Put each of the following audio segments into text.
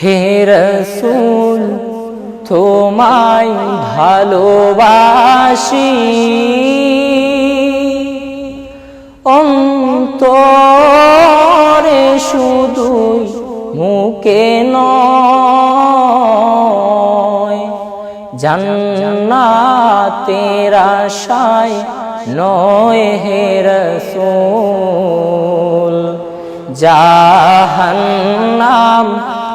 হে রসুল তোমায় ভালোবাসি। অন্তরে শুধু মুখে নয় জান্নাতের আশায় নয় হে রসুল। জাহান্নাম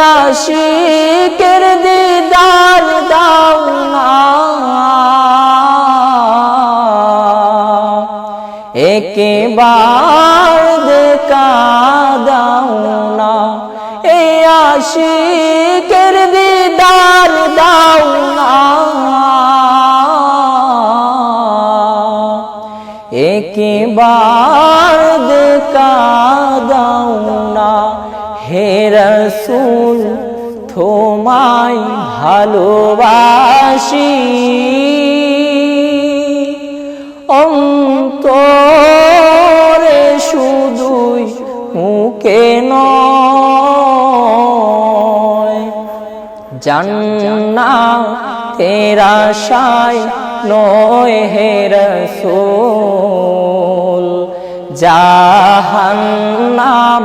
আশিকের দিদার দাও না। একবার দেখা দাও না। এই আশিকের দিদার দাও না। একবার দেখা দাও না। রসুল তোমায় ভালোবাসি। অন্তরে শুধুই মুখে নয় জান্না তেরা সাই নয় হে রসুল জাহান্নাম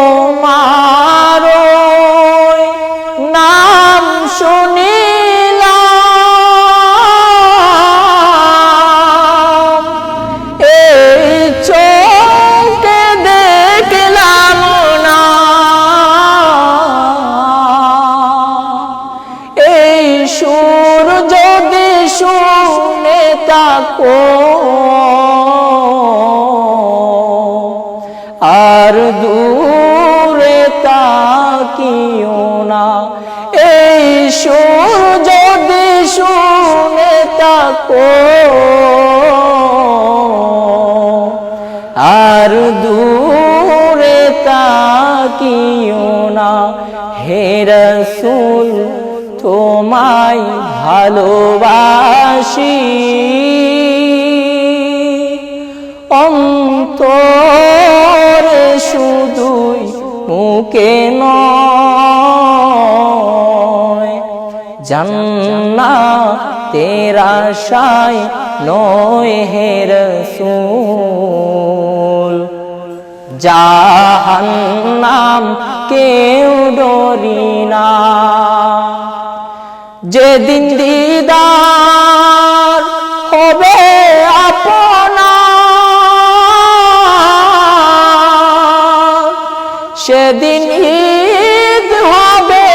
শুনে তাকো আর দূরে তাকিও না। এই যদি শুনে তাকো আর দূরে তাকিও না। হে রসুল তোমায় ভালোবাসি। অন্তরে শুধুই মুখে নয় জান্না তেরা সাই নয় হে রসুল। জাহান্নাম কেউ ডরি না। যেদিন দিদার হবে আপনার সেদিন ঈদ হবে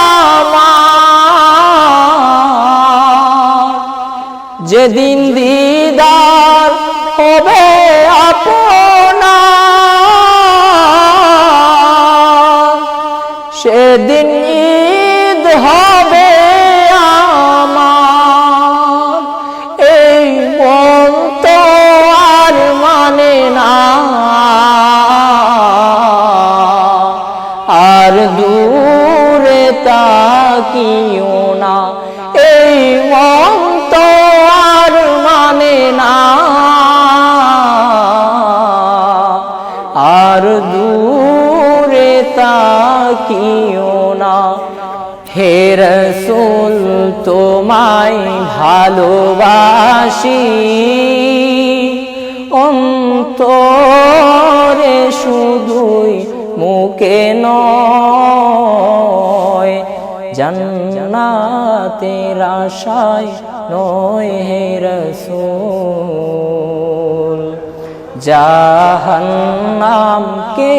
আমার। যেদিন দিদার হে রসুল, তোমায় ভালোবাসি। অন্তরে শুধুই মুখে নয়, জন্নাতের আশায় নয় হে রসুল। জাহান্নাম কে